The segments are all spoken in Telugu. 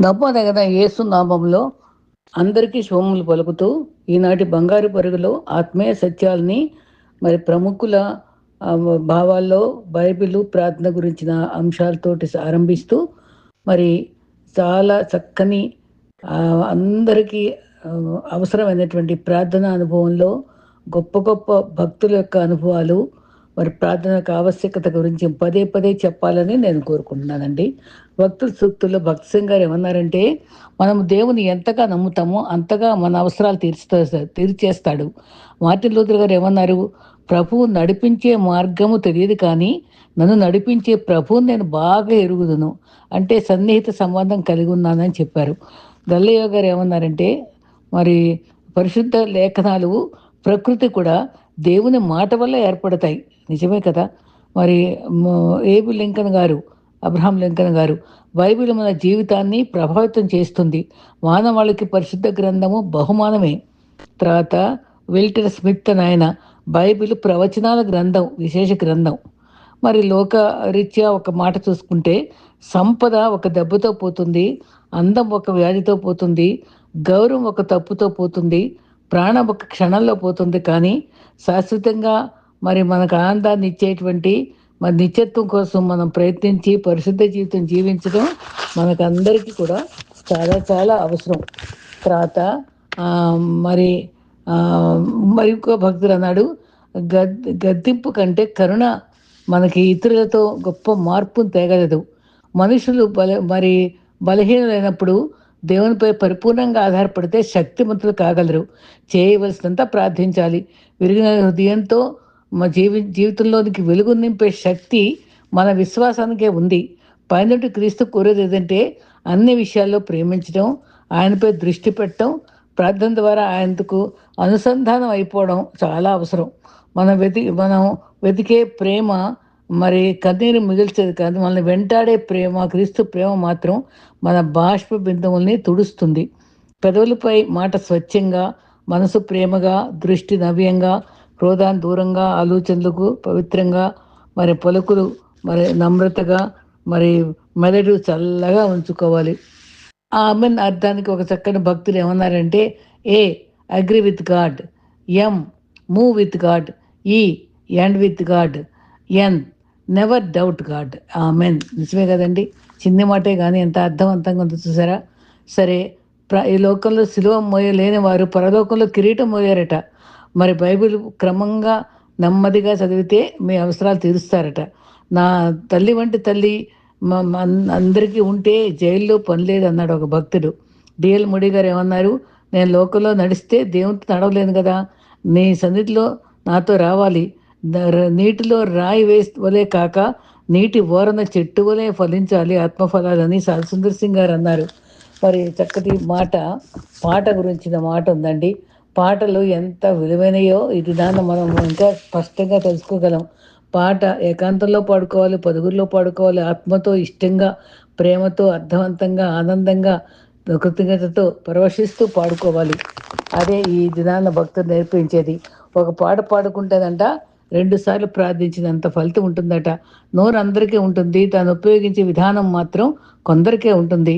నమ్మదగిన యేసు నామంలో. అందరికీ శుభములు పలుకుతూ ఈనాటి బంగారు పరుగులో ఆత్మీయ సత్యాలని మరి ప్రముఖుల భావాల్లో బైబిల్ ప్రార్థన గురించిన అంశాలతోటి ఆరంభిస్తూ మరి చాలా చక్కని అందరికీ అవసరమైనటువంటి ప్రార్థన అనుభవంలో గొప్ప గొప్ప భక్తుల యొక్క అనుభవాలు మరి ప్రార్థన ఆవశ్యకత గురించి పదే పదే చెప్పాలని నేను కోరుకుంటున్నానండి. భక్తుల సూక్తుల్లో భక్తి సింగ్ గారు ఏమన్నారంటే మనం దేవుని ఎంతగా నమ్ముతామో అంతగా మన అవసరాలు తీర్చుతా తీర్చేస్తాడు. మార్టిన్ లూథర్ గారు ఏమన్నారు ప్రభువు నడిపించే మార్గము తెలియదు కానీ నన్ను నడిపించే ప్రభువుని నేను బాగా ఎరుగుదును. అంటే సన్నిహిత సంబంధం కలిగి ఉన్నానని చెప్పారు. గల్లయ్య గారు ఏమన్నారంటే మరి పరిశుద్ధ లేఖనాలు ప్రకృతి కూడా దేవుని మాట వల్ల ఏర్పడతాయి. నిజమే కదా? మరి Abe Lincoln garu Abraham Lincoln garu Bible మన జీవితాన్ని ప్రభావితం చేస్తుంది. మానవాళికి పరిశుద్ధ గ్రంథము బహుమానమే. తర్వాత విల్టర్ స్మిత్ అని ఆయన బైబిల్ ప్రవచనాల గ్రంథం విశేష గ్రంథం. మరి లోక రీత్యా ఒక మాట చూసుకుంటే సంపద ఒక దెబ్బతో పోతుంది అందం ఒక వ్యాధితో పోతుంది గౌరవం ఒక తప్పుతో పోతుంది ప్రాణం ఒక క్షణంలో పోతుంది. కానీ శాశ్వతంగా మరి మనకు ఆనందాన్ని ఇచ్చేటువంటి మరి నిత్యత్వం కోసం మనం ప్రయత్నించి పరిశుద్ధ జీవితం జీవించడం మనకందరికీ కూడా చాలా చాలా అవసరం. తర్వాత మరి మరి ఇంకో భక్తులు అన్నాడు గద్ గద్దింపు కంటే కరుణ మనకి ఇతరులతో గొప్ప మార్పును తేగలదు. మనుషులు బల మరి బలహీనమైనప్పుడు దేవునిపై పరిపూర్ణంగా ఆధారపడితే శక్తిమంతులు కాగలరు. చేయవలసినంత ప్రార్థించాలి. విరిగిన హృదయంతో మా జీవి జీవితంలోనికి వెలుగు నింపే శక్తి మన విశ్వాసానికే ఉంది. పైనటి క్రీస్తు కోరేది ఏదంటే అన్ని విషయాల్లో ప్రేమించడం ఆయనపై దృష్టి పెట్టడం ప్రార్థన ద్వారా ఆయనకు అనుసంధానం అయిపోవడం చాలా అవసరం. మనం వెతి మనం వెతికే ప్రేమ మరి కన్నీరు మిగిల్చేది కాదు. మనల్ని వెంటాడే ప్రేమ క్రీస్తు ప్రేమ మాత్రం మన బాష్ప బిందువుల్ని తుడుస్తుంది. పెదవులపై మాట స్వచ్ఛంగా మనసు ప్రేమగా దృష్టి నవ్యంగా క్రోధాన్ని దూరంగా ఆలోచనలకు పవిత్రంగా మరి పలుకులు మరి నమ్రతగా మరి మెదడు చల్లగా ఉంచుకోవాలి. ఆ అమ్మని అర్థానికి ఒక చక్కని భక్తులు ఏమన్నారంటే I agree with God I'm move with God I end with God and never doubt God. Amen. నిజమే కదండి? చిన్న మాటే కానీ ఎంత అర్థవంతంగా ఉందో చూసారా? సరే ప్ర ఈ లోకంలో సిలువ మోయలేని వారు పరలోకంలో కిరీటం మోయారట. మరి బైబిల్ క్రమంగా నెమ్మదిగా చదివితే మీ అవసరాలు తీరుస్తారట. నా తల్లి వంటి తల్లి మ- మ- అందరికీ ఉంటే జైల్లో పని లేదు అన్నాడు ఒక భక్తుడు. డిఎల్ ముడి గారు ఏమన్నారు? నేను లోకంలో నడిస్తే దేవునితో నడవలేను కదా. నీ సన్నిధిలో నాతో రావాలి. నీటిలో రాయి వేస్ కాక నీటి ఓరన చెట్టు వలె ఫలించాలి ఆత్మఫలాలని సుందర్ సింగ్ గారు అన్నారు. మరి చక్కటి మాట పాట గురించిన మాట ఉందండి. పాటలు ఎంత విలువైనయో ఇది దాన్ని మనం ఇంకా స్పష్టంగా తెలుసుకోగలం. పాట ఏకాంతంలో పాడుకోవాలి పదుగురిలో పాడుకోవాలి ఆత్మతో ఇష్టంగా ప్రేమతో అర్థవంతంగా ఆనందంగా కృతజ్ఞతతో పరవశిస్తూ పాడుకోవాలి. అదే ఈ దినాన్న భక్తులు నేర్పించేది. ఒక పాట పాడుకుంటేదంట రెండు సార్లు ప్రార్థించినంత ఫలితం ఉంటుందట. నోరు అందరికీ ఉంటుంది. తాను ఉపయోగించే విధానం మాత్రం కొందరికే ఉంటుంది.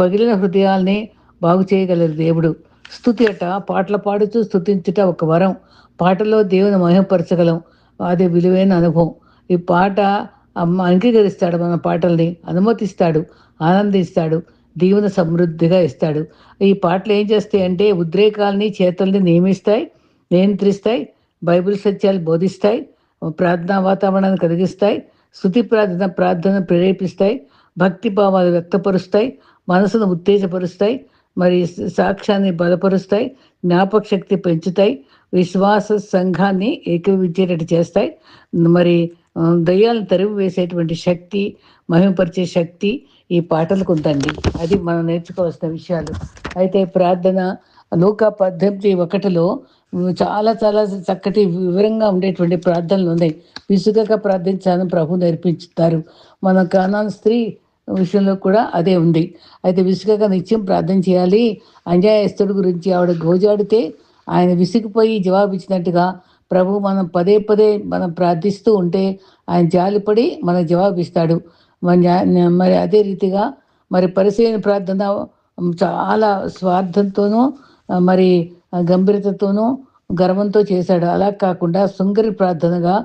పగిలిన హృదయాల్ని బాగు చేయగలరు దేవుడు. స్థుతి అట పాటలు పాడుతూ స్థుతించుట ఒక వరం. పాటలో దేవుని మహిమపరచగలం. అదే విలువైన అనుభవం. ఈ పాట అమ్మ అంగీకరిస్తాడు మన పాటల్ని అనుమతిస్తాడు ఆనందిస్తాడు దీవెన సమృద్ధిగా ఇస్తాడు. ఈ పాటలు ఏం చేస్తాయి అంటే ఉద్రేకాల్ని చేతల్ని నియమిస్తాయి నియంత్రిస్తాయి బైబిల్ సత్యాలు బోధిస్తాయి ప్రార్థనా వాతావరణాన్ని కలిగిస్తాయి స్థుతి ప్రార్థన ప్రార్థన ప్రేరేపిస్తాయి భక్తి భావాలు వ్యక్తపరుస్తాయి మనసును ఉత్తేజపరుస్తాయి మరి సాక్ష్యాన్ని బలపరుస్తాయి జ్ఞాపక శక్తి పెంచుతాయి విశ్వాస సంఘాన్ని ఏకీవించేటట్టు చేస్తాయి. మరి దయ్యాలను తరిమి వేసేటువంటి శక్తి మహిమపరిచే శక్తి ఈ పాటలకు ఉందండి. అది మనం నేర్చుకోవాల్సిన విషయాలు. అయితే ప్రార్థన లోక పద్ధతి ఒకటిలో చాలా చాలా చక్కటి వివరంగా ఉండేటువంటి ప్రార్థనలు ఉన్నాయి. విసుగక ప్రార్థించాలని ప్రభు నేర్పించుతారు మన కానాన్ స్త్రీ విషయంలో కూడా అదే ఉంది. అయితే విసుగక నిత్యం ప్రార్థన చేయాలి. అంజాయస్తుడి గురించి ఆవిడ గోజాడితే ఆయన విసిగిపోయి జవాబిచ్చినట్టుగా ప్రభు మనం పదే పదే మనం ప్రార్థిస్తూ ఉంటే ఆయన జాలిపడి మనకు జవాబిస్తాడు మన మరి అదే రీతిగా మరి పరిశీలన ప్రార్థన చాలా స్వార్థంతోనూ మరి గంభీరతతోనూ గర్వంతో చేశాడు. అలా కాకుండా సుంగరి ప్రార్థనగా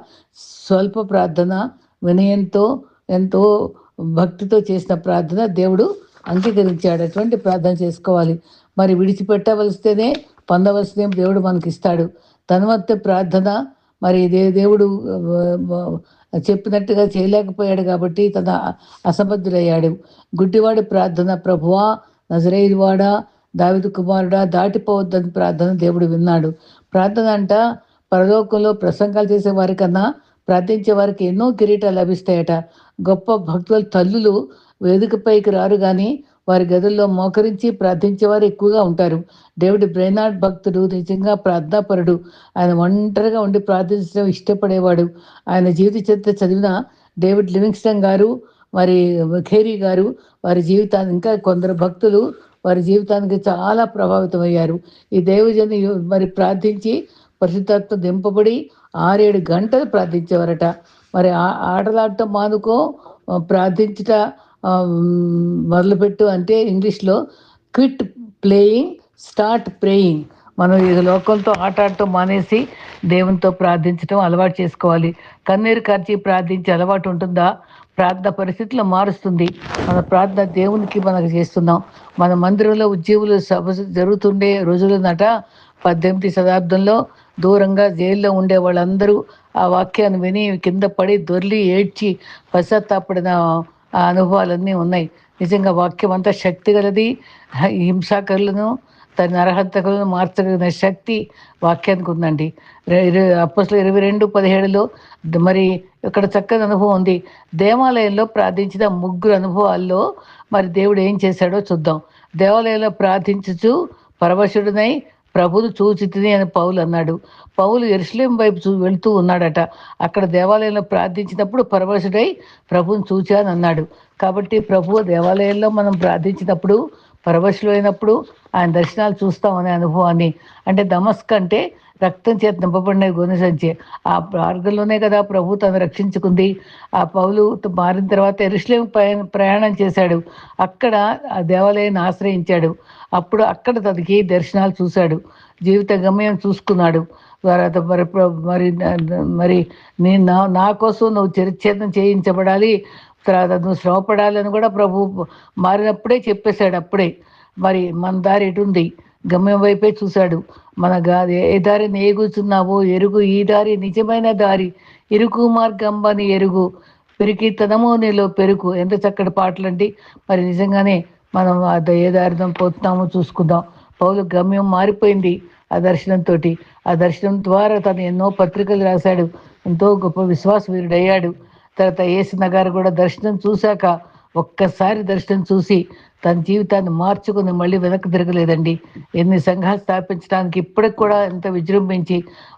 స్వల్ప ప్రార్థన వినయంతో ఎంతో భక్తితో చేసిన ప్రార్థన దేవుడు అంగీకరించాడు. అటువంటి ప్రార్థన చేసుకోవాలి. మరి విడిచిపెట్టవలసితేనే పొందవలసినే దేవుడు మనకి ఇస్తాడు తనవత్త ప్రార్థన మరి దే దేవుడు చెప్పినట్టుగా చేయలేకపోయాడు కాబట్టి తన అసమర్థుడయ్యాడు గుడ్డివాడి ప్రార్థన ప్రభువా నజరేయువాడా దావిదు కుమారుడా దాటిపోవద్దని ప్రార్థన దేవుడు విన్నాడు. ప్రార్థన అంట పరలోకంలో ప్రసంగాలు చేసే వారికన్నా ప్రార్థించే వారికి ఎన్నో కిరీటాలు లభిస్తాయట. గొప్ప భక్తుల తల్లులు వేదికపైకి రారు కానీ వారి గదుల్లో మోకరించి ప్రార్థించేవారు ఎక్కువగా ఉంటారు. డేవిడ్ బ్రైనాడ్ భక్తుడు నిజంగా ప్రార్థనాపరుడు. ఆయన ఒంటరిగా ఉండి ప్రార్థించడం ఇష్టపడేవాడు. ఆయన జీవిత చరిత్ర చదివిన డేవిడ్ లివింగ్స్టన్ గారు మరి ఖేరీ గారు వారి జీవితాన్ని ఇంకా కొందరు భక్తులు వారి జీవితానికి చాలా ప్రభావితం అయ్యారు ఈ దేవజని మరి ప్రార్థించి పరిశుద్ధాత్మ దింపబడి ఆరేడు గంటలు ప్రార్థించేవారట. మరి ఆటలాడటం మానుకో ప్రార్థించట మొదలుపెట్టు అంటే ఇంగ్లీష్లో క్విట్ ప్లేయింగ్ స్టార్ట్ ప్రేయింగ్. మనం ఈ లోకంతో ఆట ఆడటం మానేసి దేవునితో ప్రార్థించడం అలవాటు చేసుకోవాలి. కన్నీరు కార్చి ప్రార్థించే అలవాటు ఉంటుందా? ప్రార్థన పరిస్థితులు మారుస్తుంది. మన ప్రార్థన దేవునికి మనకు చేస్తున్నాం. మన మందిరంలో ఉద్యోగులు సభ జరుగుతుండే నట పద్దెనిమిది శతాబ్దంలో దూరంగా జైల్లో ఉండే వాళ్ళందరూ ఆ వాక్యాన్ని విని కింద పడి దొర్లి ఏడ్చి పశ్చాత్తాపడిన ఆ అనుభవాలన్నీ ఉన్నాయి. నిజంగా వాక్యం అంతా శక్తి గలది హింసాకరులను తన నరహంతకులను మార్చగలిగిన శక్తి వాక్యానికి ఉందండి. అప్పట్లో ఇరవై రెండు పదిహేడులో మరి ఇక్కడ చక్కని అనుభవం ఉంది. దేవాలయంలో ప్రార్థించిన ముగ్గురు అనుభవాల్లో మరి దేవుడు ఏం చేశాడో చూద్దాం. దేవాలయంలో ప్రార్థించుచు పరవశుడినై ప్రభును చూచితిని అని పౌలు అన్నాడు. పౌలు ఎరుసలేం వైపు చూ వెళుతూ ఉన్నాడట. అక్కడ దేవాలయంలో ప్రార్థించినప్పుడు పరవశుడై ప్రభుని చూచానన్నాడు. కాబట్టి ప్రభు దేవాలయంలో మనం ప్రార్థించినప్పుడు పరవశులు అయినప్పుడు ఆయన దర్శనాలు చూస్తామనే అనుభవాన్ని. అంటే దమస్క్ అంటే రక్తం చేత నింపబడిన గోనె సంచి. ఆ మార్గంలోనే కదా ప్రభు తను రక్షించుకుంది. ఆ పౌలు మారిన తర్వాత ఎరుశ్లేం ప్రయాణం చేశాడు. అక్కడ ఆ దేవాలయాన్ని ఆశ్రయించాడు. అప్పుడు అక్కడ తనకి దర్శనాలు చూశాడు. జీవిత గమ్యం చూసుకున్నాడు. తర్వాత మరి మరి మరి నేను నా నా కోసం నువ్వు చరిచ్ఛేదం చేయించబడాలి. తర్వాత నువ్వు శ్రమపడాలని కూడా ప్రభు మారినప్పుడే చెప్పేశాడు అప్పుడే. మరి మన దారి ఎటుంది గమ్యం వైపే చూశాడు. మన ఏ దారిని ఏగుచున్నావో ఎరుగు. ఈ దారి నిజమైన దారి. ఇరుకు మార్గంబని ఎరుగు. తనము నీలో పెరుగు. ఎంత చక్కటి పాటలండి. మరి నిజంగానే మనం ఏ దారితం పోతున్నామో చూసుకుందాం. పౌలు గమ్యం మారిపోయింది ఆ దర్శనంతో ఆ దర్శనం ద్వారా తను ఎన్నో పత్రికలు రాశాడు. ఎంతో గొప్ప విశ్వాస వీరుడయ్యాడు. తర్వాత ఏసిన గారు కూడా దర్శనం చూశాక ఒక్కసారి దర్శనం చూసి తన జీవితాన్ని మార్చుకుని మళ్ళీ వెనక్కి తిరగలేదండి. ఎన్ని సంఘాలు స్థాపించడానికి ఇప్పటికి కూడా ఎంత విజృంభించి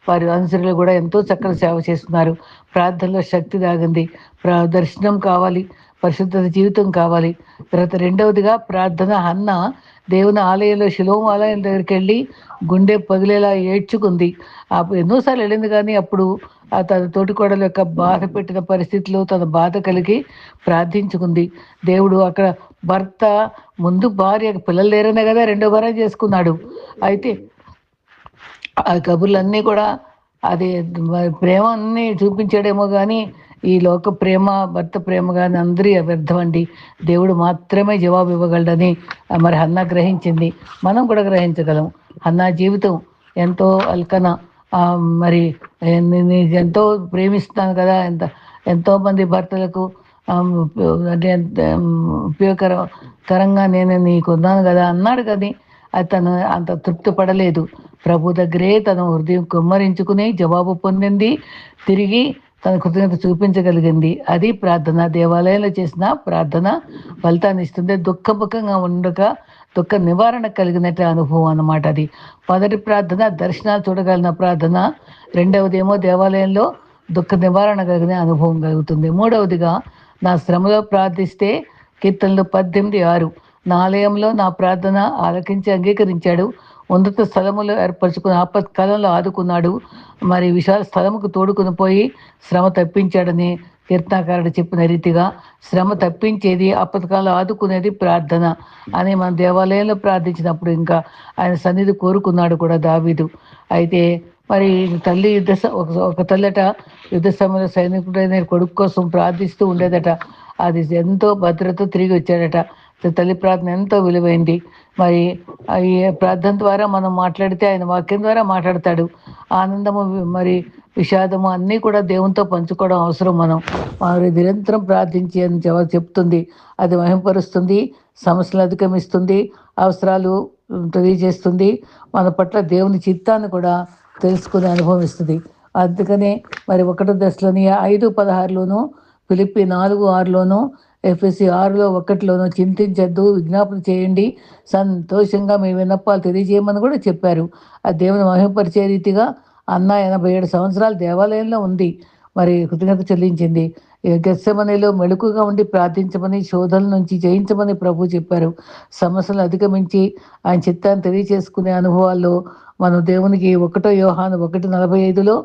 వారి అనుసరులు కూడా ఎంతో చక్కని సేవ చేస్తున్నారు. ప్రార్థనలో శక్తి దాగింది. దర్శనం కావాలి. పరిశుద్ధత జీవితం కావాలి. తర్వాత రెండవదిగా ప్రార్థన అన్న దేవుని ఆలయంలో శిలోం ఆలయం దగ్గరికి వెళ్ళి గుండె పగిలేలా ఏడ్చుకుంది. ఎన్నోసార్లు వెళ్ళింది కానీ అప్పుడు తన తోటికోడల యొక్క బాధ పెట్టిన పరిస్థితిలో తన బాధ కలిగి ప్రార్థించుకుంది. దేవుడు అక్కడ భర్త ముందు భార్య పిల్లలు లేరనే కదా రెండో భార్య చేసుకున్నాడు. అయితే ఆ కబుర్లన్నీ కూడా అది ప్రేమ అన్నీ చూపించాడేమో కానీ ఈ లోక ప్రేమ భర్త ప్రేమ కానీ అందరి వ్యర్థమండి. దేవుడు మాత్రమే జవాబు ఇవ్వగలడని మరి హన్నా గ్రహించింది. మనం కూడా గ్రహించగలం. హన్నా జీవితం ఎంతో అల్కన మరి ఎంతో ప్రేమిస్తాను కదా ఎంత ఎంతోమంది భర్తలకు అంటే ఉపయోగకరంగా నేను నీకు ఉన్నాను కదా అన్నాడు కానీ అతను అంత తృప్తి పడలేదు. ప్రభు దగ్గరే తను హృదయం కుమ్మరించుకుని జవాబు పొందింది. తిరిగి తన కృతజ్ఞత చూపించగలిగింది. అది ప్రార్థన. దేవాలయంలో చేసిన ప్రార్థన ఫలితాన్ని ఇస్తుంది. దుఃఖముఖంగా ఉండక దుఃఖ నివారణ కలిగినట్టు అనుభవం అన్నమాట అది. మొదటి ప్రార్థన దర్శనాలు చూడగలిగిన ప్రార్థన. రెండవది ఏమో దేవాలయంలో దుఃఖ నివారణ కలిగిన అనుభవం కలుగుతుంది. మూడవదిగా నా శ్రమలో ప్రార్థిస్తే కీర్తనలు పద్దెనిమిది ఆరు. నా ఆలయంలో నా ప్రార్థన ఆలకించి అంగీకరించాడు. ఉన్నత స్థలములు ఏర్పరచుకుని ఆపత్కాలంలో ఆదుకున్నాడు. మరి విశాల స్థలముకు తోడుకుని పోయి శ్రమ తప్పించాడని కీర్తనాకారుడు చెప్పిన రీతిగా శ్రమ తప్పించేది ఆపత్కాలంలో ఆదుకునేది ప్రార్థన అని మన దేవాలయంలో ప్రార్థించినప్పుడు ఇంకా ఆయన సన్నిధి కోరుకున్నాడు కూడా దావీదు. అయితే మరి తల్లి యుద్ధ స- ఒక ఒక తల్లట యుద్ధ సమయంలో సైనికుడైన కొడుకు కోసం ప్రార్థిస్తూ ఉండేదట. అది ఎంతో భద్రత తిరిగి వచ్చాడట. తల్లి ప్రార్థన ఎంతో విలువైంది. మరి ఈ ప్రార్థన ద్వారా మనం మాట్లాడితే ఆయన వాక్యం ద్వారా మాట్లాడతాడు. ఆనందము మరి విషాదము అన్నీ కూడా దేవునితో పంచుకోవడం అవసరం మనం. మరి నిరంతరం ప్రార్థించి అని చెప్తుంది. అది మహింపరుస్తుంది సమస్యలు అధిగమిస్తుంది అవసరాలు తెలియజేస్తుంది. మన పట్ల దేవుని చిత్తాన్ని కూడా తెలుసుకుని అనుభవిస్తుంది. అందుకనే మరి ఒకటో దశలోని ఐదు పదహారులోను పిలిపి నాలుగు ఆరులోను ఎఫ్ఎస్సి ఆరులో ఒక్కటిలోనూ చింతించద్దు విజ్ఞాపన చేయండి. సంతోషంగా మీ విన్నపాలు తెలియజేయమని కూడా చెప్పారు. ఆ దేవుని మహిమపరిచే రీతిగా అన్న ఎనభై ఏడు సంవత్సరాలు దేవాలయంలో ఉంది. మరి కృతజ్ఞత చెల్లించింది. గెస్సమనిలో మెళుకుగా ఉండి ప్రార్థించమని శోధనల నుంచి జయించమని ప్రభు చెప్పారు. సమస్యలు అధిగమించి ఆయన చిత్తాన్ని తెలియచేసుకునే అనుభవాల్లో మనం దేవునికి ఒకటో యోహాను ఒకటి నలభై ఐదులో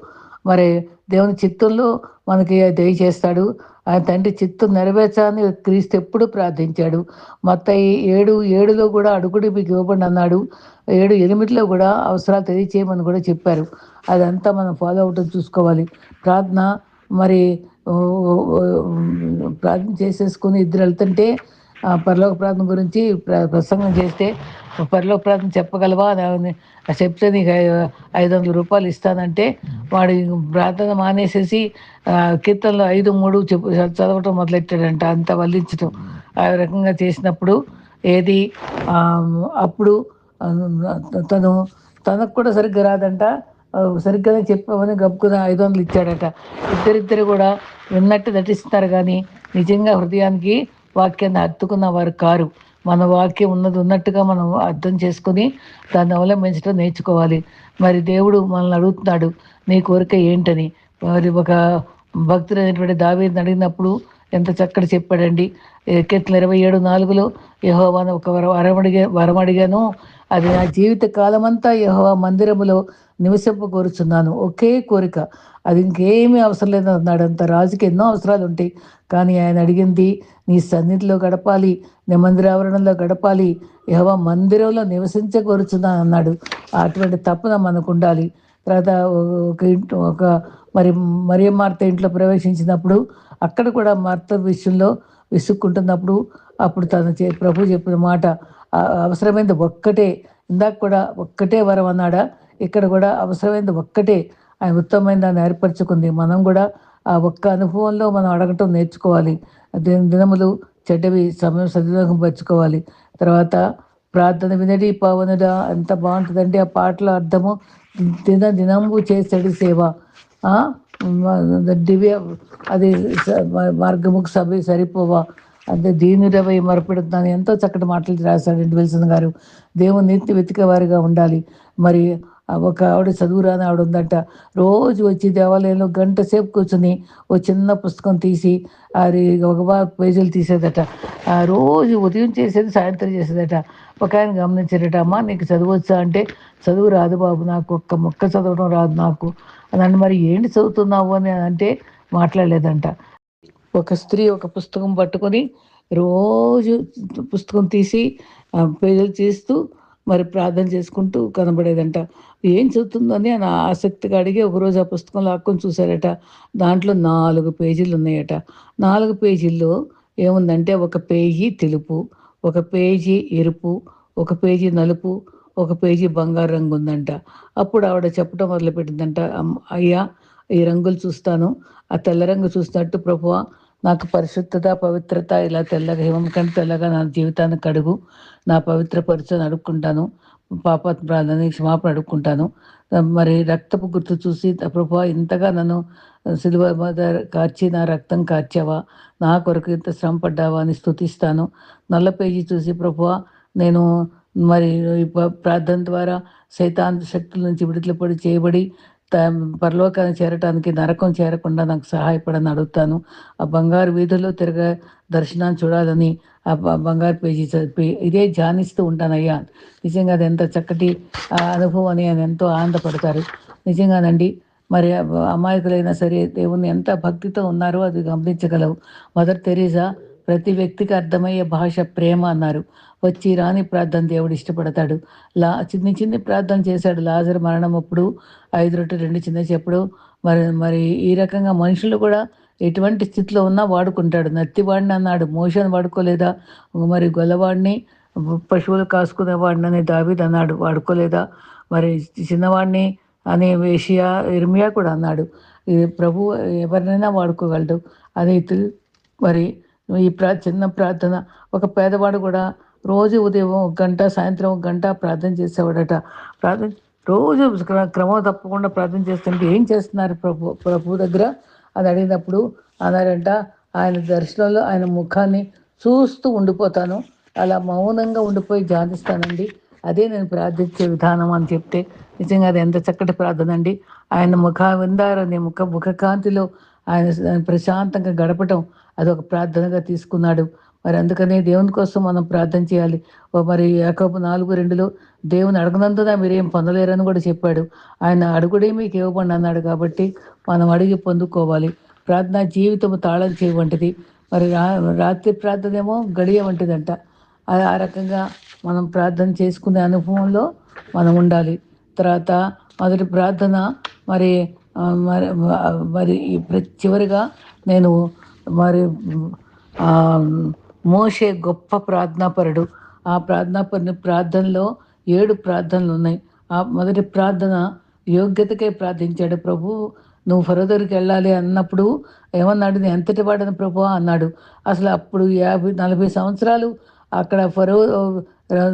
మరి దేవుని చిత్తంలో మనకి దయచేస్తాడు. ఆయన తండ్రి చిత్తం నెరవేర్చాలని క్రీస్తు ఎప్పుడు ప్రార్థించాడు. మొత్తం ఏడు ఏడులో కూడా అడుగుడు మీకు ఇవ్వబడి అన్నాడు. ఏడు ఎనిమిదిలో కూడా అవసరాలు తెలియచేయమని కూడా చెప్పారు. అదంతా మనం ఫాలో అవటం చూసుకోవాలి. ప్రార్థన మరి ప్రార్థన చేసేసుకుని ఇద్దరు వెళ్తుంటే ఆ పరలోక ప్రార్థన గురించి ప్ర- ప్రసంగం చేస్తే పరలోక ప్రార్థన చెప్పగలవా? అని చెప్తే నీకు ఐదు వందల రూపాయలు ఇస్తానంటే వాడు ప్రార్థన మానేసేసి కీర్తనలో ఐదు మూడు చెప్పు చదవటం మొదలెట్టాడంట. అంత వల్లించడం ఆ రకంగా చేసినప్పుడు ఏది అప్పుడు తను తనకు కూడా సరిగ్గా రాదంట. సరిగ్గానే చెప్పామని గబ్బున ఐదు వందలు ఇచ్చాడట. ఇద్దరిద్దరు కూడా విన్నట్టు నటిస్తున్నారు కానీ నిజంగా హృదయానికి వాక్యాన్ని హత్తుకున్న వారు కారు. మన వాక్యం ఉన్నది ఉన్నట్టుగా మనం అర్థం చేసుకుని దాన్ని అవలంబించడం నేర్చుకోవాలి. మరి దేవుడు మనల్ని అడుగుతున్నాడు నీ కోరిక ఏంటని? మరి ఒక భక్తులు అయినటువంటి దావేదిని అడిగినప్పుడు ఎంత చక్కటి చెప్పాడండి. కెట్ల ఇరవై ఏడు నాలుగులో యహోవాను ఒక వరం వరమడిగా వరం అడిగాను. అది నా జీవిత కాలమంతా యహోవా మందిరములో నివసింప కోరుచున్నాను. ఒకే కోరిక. అది ఇంకేమీ అవసరం లేదు అన్నాడు. అంత రాజుకి ఎన్నో అవసరాలు ఉంటాయి. కానీ ఆయన అడిగింది నీ సన్నిధిలో గడపాలి నీ మందిరావరణంలో గడపాలి యహోవా మందిరంలో నివసించగోరుచున్నాను అన్నాడు. అటువంటి తపన మనకు ఉండాలి. తర్వాత ఒక ఇంటి ఒక మరి మరియ మార్త ఇంట్లో ప్రవేశించినప్పుడు అక్కడ కూడా మార్త విషయంలో విసుక్కుంటున్నప్పుడు అప్పుడు తను చే ప్రభు చెప్పిన మాట అవసరమైంది ఒక్కటే. ఇందాక కూడా ఒక్కటే వరం అన్నాడా. ఇక్కడ కూడా అవసరమైనది ఒక్కటే. ఆయన ఉత్తమమైన దాన్ని ఏర్పరచుకుంది. మనం కూడా ఆ ఒక్క అనుభవంలో మనం అడగటం నేర్చుకోవాలి. దిన దినములు చెడ్డవి సమయం సద్వినియోగం పరచుకోవాలి. తర్వాత ప్రార్థన వినడి పవనుడా ఎంత బాగుంటుందంటే ఆ పాటల అర్థము దిన దినము చేసడి సేవ. దివ్య అది మార్గముకు సభ సరిపోవా. అంటే దీనుడవై మరపెడుతున్నాను ఎంతో చక్కటి మాటలు రాశాడు విల్సన్ గారు. దేవుని నీతి వెతికేవారిగా ఉండాలి. మరి ఒక ఆవిడ చదువు రాని ఆవిడ ఉందంట రోజు వచ్చి దేవాలయంలో గంట సేపు కూర్చుని ఓ చిన్న పుస్తకం తీసి అది ఒక పేజీలు తీసేదట. ఆ రోజు ఉదయం చేసేది సాయంత్రం చేసేదట. ఒక ఆయన గమనించారట అమ్మా నీకు చదువు వచ్చా? అంటే చదువు రాదు బాబు నాకు ఒక్క మొక్క చదవడం రాదు నాకు. అని మరి ఏంటి చదువుతున్నావు? అని అంటే మాట్లాడలేదంట. ఒక స్త్రీ ఒక పుస్తకం పట్టుకొని రోజు పుస్తకం తీసి పేజీలు తీస్తూ మరి ప్రార్థన చేసుకుంటూ కనబడేదంట. ఏం చదువుతుందని ఆయన ఆసక్తిగా అడిగి ఒకరోజు ఆ పుస్తకం లాక్కొని చూశారట. దాంట్లో నాలుగు పేజీలు ఉన్నాయట. నాలుగు పేజీల్లో ఏముందంటే ఒక పేజీ తెలుపు ఒక పేజీ ఎరుపు ఒక పేజీ నలుపు ఒక పేజీ బంగారు రంగు ఉందంట. అప్పుడు ఆవిడ చెప్పడం మొదలుపెట్టిందంట. "అమ్- అయ్యా ఈ రంగులు చూస్తాను. ఆ తెల్ల రంగు చూసినట్టు ప్రభువా నాకు పరిశుద్ధత పవిత్రత ఇలా తెల్లగా హిమం కంటే తెల్లగా నా జీవితాన్ని కడుగు. నా పవిత్ర పరిచయం అడుక్కుంటాను పాప ప్రార్థన క్షమాపణ అడుక్కుంటాను మరి రక్తపు గుర్తు చూసి ప్రభా ఇంతగా నన్ను సిలువ కార్చి నా రక్తం కార్చావా? నా కొరకు ఇంత శ్రమ పడ్డావా అని స్థుతిస్తాను నల్ల పేజీ చూసి ప్రభా నేను మరి ఈ ప్రార్థన ద్వారా సైతాంత శక్తుల నుంచి విడుదల పడి చేయబడి పరలోకాన్ని చేరటానికి నరకం చేరకుండా నాకు సహాయపడని అడుగుతాను. ఆ బంగారు వీధుల్లో తిరగ దర్శనాన్ని చూడాలని ఆ బంగారు పేజీ చదివి ఇదే ధ్యానిస్తూ ఉంటానయ్యా. నిజంగా అది ఎంత చక్కటి అనుభవం అని ఆయన ఎంతో ఆనందపడతారు. నిజంగానండి మరి అమాయకులైనా సరే దేవుని ఎంత భక్తితో ఉన్నారో అది గమనించగలవు. మదర్ తెరీజా ప్రతి వ్యక్తికి అర్థమయ్యే భాష ప్రేమ అన్నారు. వచ్చి రాని ప్రార్థన దేవుడు ఇష్టపడతాడు. లా చిన్ని చిన్ని ప్రార్థన చేశాడు. లాజర్ మరణం అప్పుడు ఐదు రొట్టె రెండు చిన్న చెప్పుడు మరి మరి ఈ రకంగా మనుషులు కూడా ఎటువంటి స్థితిలో ఉన్నా వాడుకుంటాడు. నత్తివాడిని అన్నాడు. మోషన్ వాడుకోలేదా? మరి గొల్లవాడిని పశువులు కాసుకునేవాడిని అని దావిద్ అన్నాడు. వాడుకోలేదా? మరి చిన్నవాడిని అనే వేషియా ఇర్మియా కూడా అన్నాడు. ప్రభు ఎవరినైనా వాడుకోగలడు. అది మరి ఈ ప్రా చిన్న ప్రార్థన. ఒక పేదవాడు కూడా రోజు ఉదయం ఒక గంట సాయంత్రం ఒక గంట ప్రార్థన చేసేవాడట. ప్రార్థన రోజు క్రమం తప్పకుండా ప్రార్థన చేస్తుంటే ఏం చేస్తున్నారు ప్రభు ప్రభు దగ్గర? అది అడిగినప్పుడు అన్నారంట ఆయన దర్శనంలో ఆయన ముఖాన్ని చూస్తూ ఉండిపోతాను. అలా మౌనంగా ఉండిపోయి ధ్యానిస్తానండి. అదే నేను ప్రార్థించే విధానం అని చెప్తే నిజంగా అది ఎంత చక్కటి ప్రార్థన అండి. ఆయన ముఖ విందారని ముఖ ముఖకాంతిలో ఆయన ప్రశాంతంగా గడపటం అది ఒక ప్రార్థనగా తీసుకున్నాడు. మరి అందుకనే దేవుని కోసం మనం ప్రార్థన చేయాలి. మరి యాకపు నాలుగు రెండులో దేవుని అడగనందున మీరేం పొందలేరని కూడా చెప్పాడు. ఆయన అడుగుడే మీకు ఇవ్వబండి అన్నాడు కాబట్టి మనం అడిగి పొందుకోవాలి. ప్రార్థన జీవితం తాళం చేయవంటిది మరి రా రాత్రి ప్రార్థన ఏమో గడియ వంటిదంట. ఆ రకంగా మనం ప్రార్థన చేసుకునే అనుభవంలో మనం ఉండాలి. తర్వాత మొదటి ప్రార్థన మరి మరి మరి చివరిగా నేను మరి మోషే గొప్ప ప్రార్థనాపరుడు. ఆ ప్రార్థనాపరుని ప్రార్థనలో ఏడు ప్రార్థనలు ఉన్నాయి. ఆ మొదటి ప్రార్థన యోగ్యతకే ప్రార్థించాడు ప్రభు. నువ్వు ఫరదరికి వెళ్ళాలి అన్నప్పుడు ఏమన్నాడు? నేను ఎంతటి వాడని ప్రభు అన్నాడు. అసలు అప్పుడు యాభై నలభై సంవత్సరాలు అక్కడ ఫరో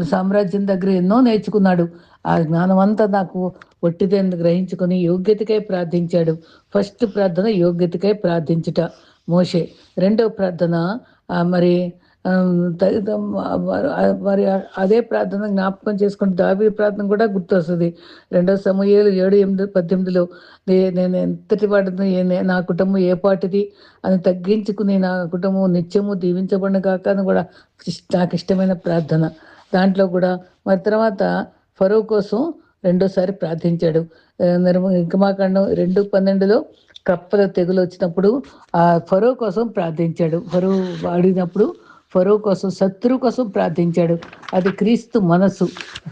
సామ్రాజ్యం దగ్గర ఎన్నో నేర్చుకున్నాడు. ఆ జ్ఞానం అంతా నాకు ఒట్టిదని గ్రహించుకొని యోగ్యతకై ప్రార్థించాడు. ఫస్ట్ ప్రార్థన యోగ్యతకై ప్రార్థించుట మోషే. రెండవ ప్రార్థన మరి మరి అదే ప్రార్థన జ్ఞాపకం చేసుకుంటే దావి ప్రార్థన కూడా గుర్తొస్తుంది. రెండో సమయాలు ఏడు ఎనిమిది పద్దెనిమిదిలో నేను ఎంతటి వాడిని నా కుటుంబం ఏ పాటిది అని తగ్గించుకుని నా కుటుంబం నిత్యము దీవించబడిన కాక అని కూడా నాకు ఇష్టమైన ప్రార్థన. దాంట్లో కూడా మరి తర్వాత ఫరో కోసం రెండోసారి ప్రార్థించాడు. నిర్మ ఇంకమాకాండం రెండు పన్నెండులో కప్పల తెగులు వచ్చినప్పుడు ఆ ఫరో కోసం ప్రార్థించాడు. ఫరో వాడినప్పుడు ఫరో కోసం శత్రువు కోసం ప్రార్థించాడు. అది క్రీస్తు మనసు.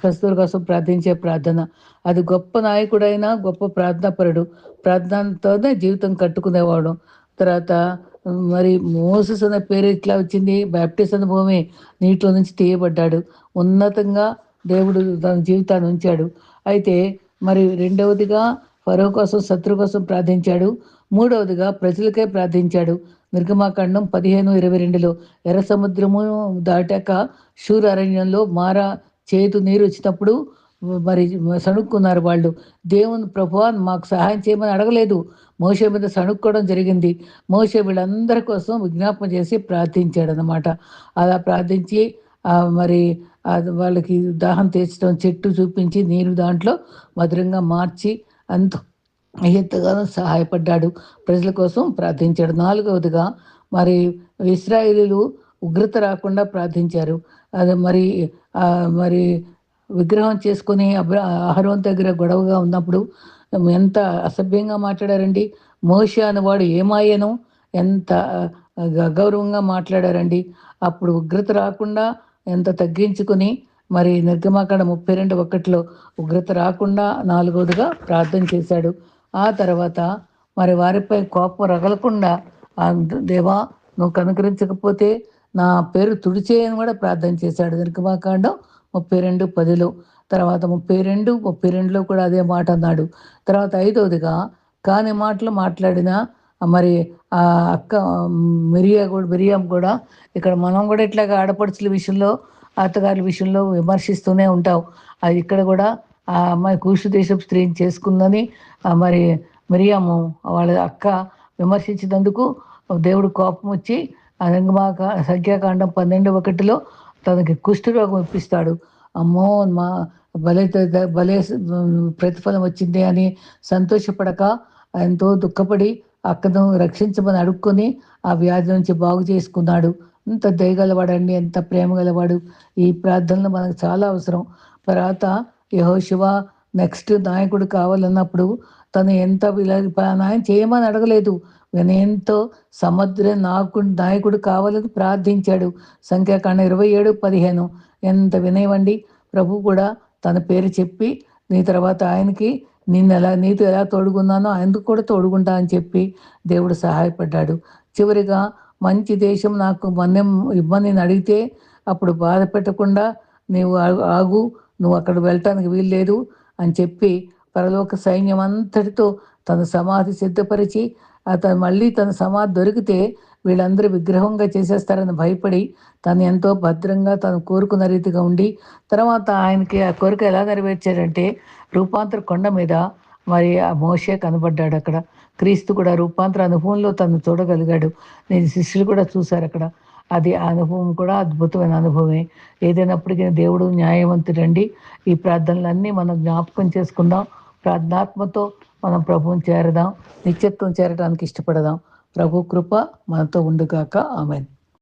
శత్రువు కోసం ప్రార్థించే ప్రార్థన. అది గొప్ప నాయకుడైనా గొప్ప ప్రార్థనాపరుడు. ప్రార్థనతోనే జీవితం కట్టుకునేవాడు. తర్వాత మరి మోసస్ అనే పేరు ఇట్లా వచ్చింది. బ్యాప్టిస్ అనుభవమే నీటిలో నుంచి తీయబడ్డాడు. ఉన్నతంగా దేవుడు తన జీవితాన్ని ఉంచాడు. అయితే మరి రెండవదిగా ఫరో కోసం శత్రు కోసం ప్రార్థించాడు. మూడవదిగా ప్రజలకే ప్రార్థించాడు. నిర్గమాకాండం పదిహేను ఇరవై రెండులో ఎర్ర సముద్రము దాటాక షూర్ అరణ్యంలో మారా చేతు నీరు వచ్చినప్పుడు మరి సణుక్కున్నారు వాళ్ళు. దేవుని ప్రభు మాకు సహాయం చేయమని అడగలేదు. మోసే మీద సణుక్కోవడం జరిగింది. మోసే వీళ్ళందరి కోసం విజ్ఞాపన చేసి ప్రార్థించాడు అనమాట అలా ప్రార్థించి మరి వాళ్ళకి దాహం తీర్చడం చెట్టు చూపించి నీరు దాంట్లో మధురంగా మార్చి అంత ఎంతగానో సహాయపడ్డాడు. ప్రజల కోసం ప్రార్థించాడు. నాలుగవదిగా మరి ఇస్రాయిలీలు ఉగ్రత రాకుండా ప్రార్థించారు. అది మరి మరి విగ్రహం చేసుకుని ఆహారం దగ్గర గొడవగా ఉన్నప్పుడు ఎంత అసభ్యంగా మాట్లాడారండి. మోష అనేవాడు ఏమాయను ఎంత గౌరవంగా మాట్లాడారండి. అప్పుడు ఉగ్రత రాకుండా ఎంత తగ్గించుకుని మరి నిర్గమాకాండ ముప్పై రెండు ఒకటిలో ఉగ్రత రాకుండా నాలుగవదిగా ప్రార్థన చేశాడు. ఆ తర్వాత మరి వారిపై కోపం రగలకుండా దేవా నువ్వు కనుకరించకపోతే నా పేరు తుడిచేయని కూడా ప్రార్థన చేశాడు నిర్గమాకాండం ముప్పై రెండు పదిలో. తర్వాత ముప్పై రెండు ముప్పై రెండులో కూడా అదే మాట అన్నాడు. తర్వాత ఐదవదిగా కాని మాటలు మాట్లాడిన మరి ఆ అక్క మిరియా కూడా మిరియాం కూడా ఇక్కడ మనం కూడా ఇట్లాగా ఆడపడుచుల విషయంలో అత్తగారి విషయంలో విమర్శిస్తూనే ఉంటావు. అది ఇక్కడ కూడా ఆ అమ్మాయి కూషు దేశం స్త్రీని చేసుకుందని మరి మిరియాము వాళ్ళ అక్క విమర్శించినందుకు దేవుడు కోపం వచ్చి రంగమాక సంఖ్యాకాండం పన్నెండు ఒకటిలో తనకి కుష్ఠరోగం ఇప్పిస్తాడు. అమ్మో మా భలే భలే ప్రతిఫలం వచ్చింది అని సంతోషపడక ఎంతో దుఃఖపడి అక్కను రక్షించమని అడుక్కొని ఆ వ్యాధి నుంచి బాగు చేసుకున్నాడు. ఎంత దయగలవాడండి ఎంత ప్రేమ గలవాడు. ఈ ప్రార్థనలు మనకు చాలా అవసరం. తర్వాత యహోశివ నెక్స్ట్ నాయకుడు కావాలన్నప్పుడు తను ఎంత ఇలా ఆయన చేయమని అడగలేదు. వినయంతో సముద్ర నాయకుడు నాయకుడు కావాలని ప్రార్థించాడు. సంఖ్యాకాండ ఇరవై ఏడు పదిహేను. ఎంత వినయవండి ప్రభు కూడా తన పేరు చెప్పి నీ తర్వాత ఆయనకి నిన్ను ఎలా నీతో ఎలా తోడుగున్నానో ఆయనకు కూడా తోడుకుంటా అని చెప్పి దేవుడు సహాయపడ్డాడు. చివరిగా మంచి దేశం నాకు మన్యం ఇవ్వని అడిగితే అప్పుడు బాధ పెట్టకుండా నీవు ఆగు- నువ్వు అక్కడ వెళ్ళటానికి వీల్లేదు అని చెప్పి పరలోక సైన్యం అంతటితో తన సమాధి సిద్ధపరిచి అతను మళ్ళీ తన సమాధి దొరికితే వీళ్ళందరూ విగ్రహంగా చేసేస్తారని భయపడి తను ఎంతో భద్రంగా తను కోరుకున్న రీతిగా ఉండి తర్వాత ఆయనకి ఆ కోరిక ఎలా నెరవేర్చారంటే రూపాంతర కొండ మీద మరి ఆ మోషే కనబడ్డాడు అక్కడ. క్రీస్తు కూడా రూపాంతర అనుభవంలో తను చూడగలిగాడు. నేను శిష్యులు కూడా చూశారు అక్కడ. అది ఆ అనుభవం కూడా అద్భుతమైన అనుభవమే. ఏదైనప్పటికీ దేవుడు న్యాయవంతుడండి. ఈ ప్రార్థనలన్నీ మనం జ్ఞాపకం చేసుకుందాం. ప్రార్థనాత్మతో మనం ప్రభువుని చేరదాం. నిత్యత్వం చేరడానికి ఇష్టపడదాం. ప్రభు కృప మనతో ఉండుగాక. ఆమెన్.